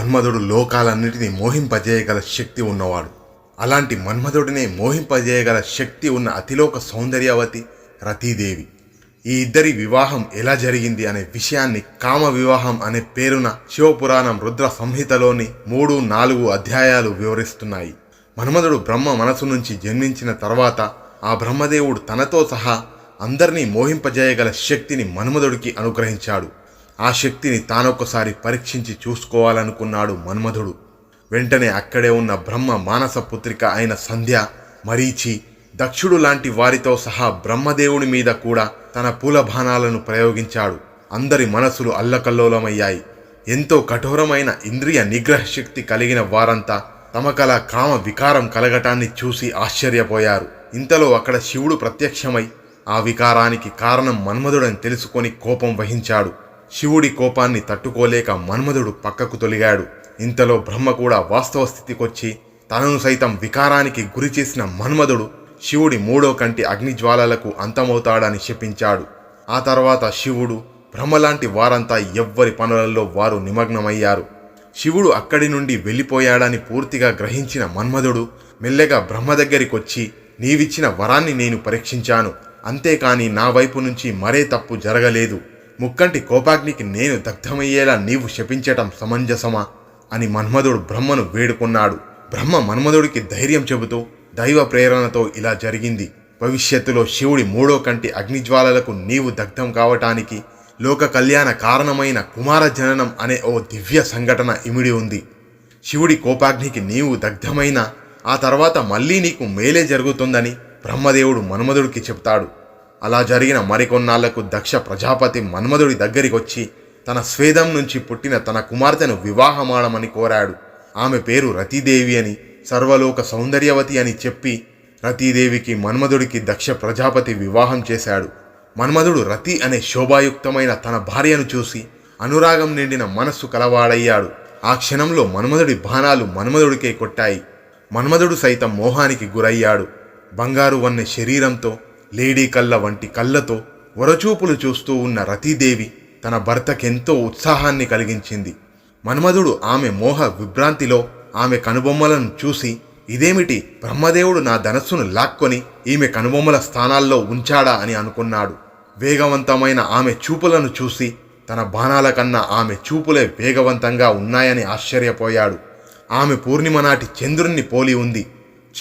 మన్మధుడు లోకాలన్నిటినీ మోహింపజేయగల శక్తి ఉన్నవాడు. అలాంటి మన్మధుడినే మోహింపజేయగల శక్తి ఉన్న అతిలోక సౌందర్యవతి రతీదేవి. ఈ ఇద్దరి వివాహం ఎలా జరిగింది అనే విషయాన్ని కామ వివాహం అనే పేరున శివపురాణం రుద్ర సంహితలోని మూడు నాలుగు అధ్యాయాలు వివరిస్తున్నాయి. మన్మధుడు బ్రహ్మ మనసు నుంచి జన్మించిన తర్వాత ఆ బ్రహ్మదేవుడు తనతో సహా అందరినీ మోహింపజేయగల శక్తిని మన్మధుడికి అనుగ్రహించాడు. ఆ శక్తిని తానొక్కసారి పరీక్షించి చూసుకోవాలనుకున్నాడు మన్మధుడు. వెంటనే అక్కడే ఉన్న బ్రహ్మ మానస పుత్రిక అయిన సంధ్య మరీచి దక్షుడు లాంటి వారితో సహా బ్రహ్మదేవుని మీద కూడా తన పూల బాణాలను ప్రయోగించాడు. అందరి మనసులు అల్లకల్లోలమయ్యాయి. ఎంతో కఠోరమైన ఇంద్రియ నిగ్రహ శక్తి కలిగిన వారంతా తమకల కామ వికారం కలగటాన్ని చూసి ఆశ్చర్యపోయారు. ఇంతలో అక్కడ శివుడు ప్రత్యక్షమై ఆ వికారానికి కారణం మన్మధుడని తెలుసుకొని కోపం వహించాడు. శివుడి కోపాన్ని తట్టుకోలేక మన్మధుడు పక్కకు తొలిగాడు. ఇంతలో బ్రహ్మ కూడా వాస్తవ స్థితికొచ్చి తనను సైతం వికారానికి గురి చేసిన మన్మధుడు శివుడి మూడో కంటి అగ్నిజ్వాలలకు అంతమవుతాడని శపించాడు. ఆ తర్వాత శివుడు బ్రహ్మలాంటి వారంతా ఎవ్వరి పనులలో వారు నిమగ్నమయ్యారు. శివుడు అక్కడి నుండి వెళ్ళిపోయాడని పూర్తిగా గ్రహించిన మన్మధుడు మెల్లగా బ్రహ్మ దగ్గరికొచ్చి నీవిచ్చిన వరాన్ని నేను పరీక్షించాను. అంతేకాని నా వైపు నుంచి మరే తప్పు జరగలేదు. ముక్కంటి కోపాగ్నికి నేను దగ్ధమయ్యేలా నీవు శపించటం సమంజసమా? అని మన్మధుడు బ్రహ్మను వేడుకున్నాడు. బ్రహ్మ మన్మధుడికి ధైర్యం చెబుతూ దైవ ప్రేరణతో ఇలా జరిగింది. భవిష్యత్తులో శివుడి మూడో కంటి అగ్నిజ్వాలలకు నీవు దగ్ధం కావటానికి లోక కళ్యాణ కారణమైన కుమార జననం అనే ఓ దివ్య సంఘటన ఇమిడి ఉంది. శివుడి కోపాగ్నికి నీవు దగ్ధమైన ఆ తర్వాత మళ్ళీ నీకు మేలే జరుగుతుందని బ్రహ్మదేవుడు మన్మధుడికి చెప్తాడు. అలా జరిగిన మరికొన్నాళ్ళకు దక్ష ప్రజాపతి మన్మధుడి దగ్గరికి వచ్చి తన స్వేదం నుంచి పుట్టిన తన కుమార్తెను వివాహమాడమని కోరాడు. ఆమె పేరు రతీదేవి అని సర్వలోక సౌందర్యవతి అని చెప్పి రతీదేవికి మన్మధుడికి దక్ష ప్రజాపతి వివాహం చేశాడు. మన్మధుడు రతి అనే శోభాయుక్తమైన తన భార్యను చూసి అనురాగం నిండిన మనస్సు కలవాడయ్యాడు. ఆ క్షణంలో మన్మధుడి బాణాలు మన్మధుడికే కొట్టాయి. మన్మధుడు సైతం మోహానికి గురయ్యాడు. బంగారు వన్నె శరీరంతో లేడీ కళ్ళ వంటి కళ్ళతో వరచూపులు చూస్తూ ఉన్న రతీదేవి తన భర్తకెంతో ఉత్సాహాన్ని కలిగించింది. మన్మధుడు ఆమె మోహ విభ్రాంతిలో ఆమె కనుబొమ్మలను చూసి ఇదేమిటి? బ్రహ్మదేవుడు నా ధనస్సును లాక్కొని ఈమె కనుబొమ్మల స్థానాల్లో ఉంచాడా? అని అనుకున్నాడు. వేగవంతమైన ఆమె చూపులను చూసి తన బాణాల కన్నా ఆమె చూపులే వేగవంతంగా ఉన్నాయని ఆశ్చర్యపోయాడు. ఆమె పూర్ణిమ నాటి చంద్రుణ్ణి పోలి ఉంది.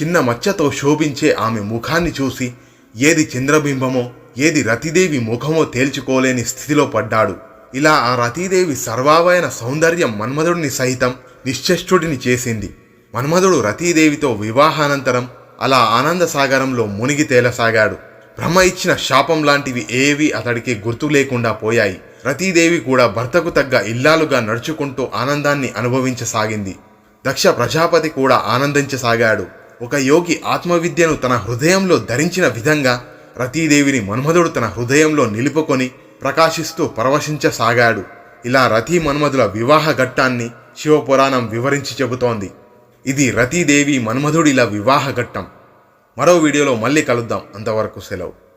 చిన్న మచ్చతో శోభించే ఆమె ముఖాన్ని చూసి ఏది చంద్రబింబమో ఏది రతిదేవి ముఖమో తేల్చుకోలేని స్థితిలో పడ్డాడు. ఇలా ఆ రతీదేవి సర్వావయన సౌందర్యం మన్మధుడిని సహితం నిశ్చష్టుడిని చేసింది. మన్మధుడు రతీదేవితో వివాహానంతరం అలా ఆనంద సాగరంలో మునిగి తేలసాగాడు. బ్రహ్మ ఇచ్చిన శాపం లాంటివి ఏవి అతడికి గుర్తు లేకుండా పోయాయి. రతీదేవి కూడా భర్తకు తగ్గ ఇల్లాలుగా నడుచుకుంటూ ఆనందాన్ని అనుభవించసాగింది. దక్ష ప్రజాపతి కూడా ఆనందించసాగాడు. ఒక యోగి ఆత్మవిద్యను తన హృదయంలో ధరించిన విధంగా రతీదేవిని మన్మధుడు తన హృదయంలో నిలుపుకొని ప్రకాశిస్తూ పరవశించసాగాడు. ఇలా రతీ మన్మధుల వివాహ ఘట్టాన్ని శివపురాణం వివరించి చెబుతోంది. ఇది రతీదేవి మన్మధుడిల వివాహ ఘట్టం. మరో వీడియోలో మళ్ళీ కలుద్దాం. అంతవరకు సెలవు.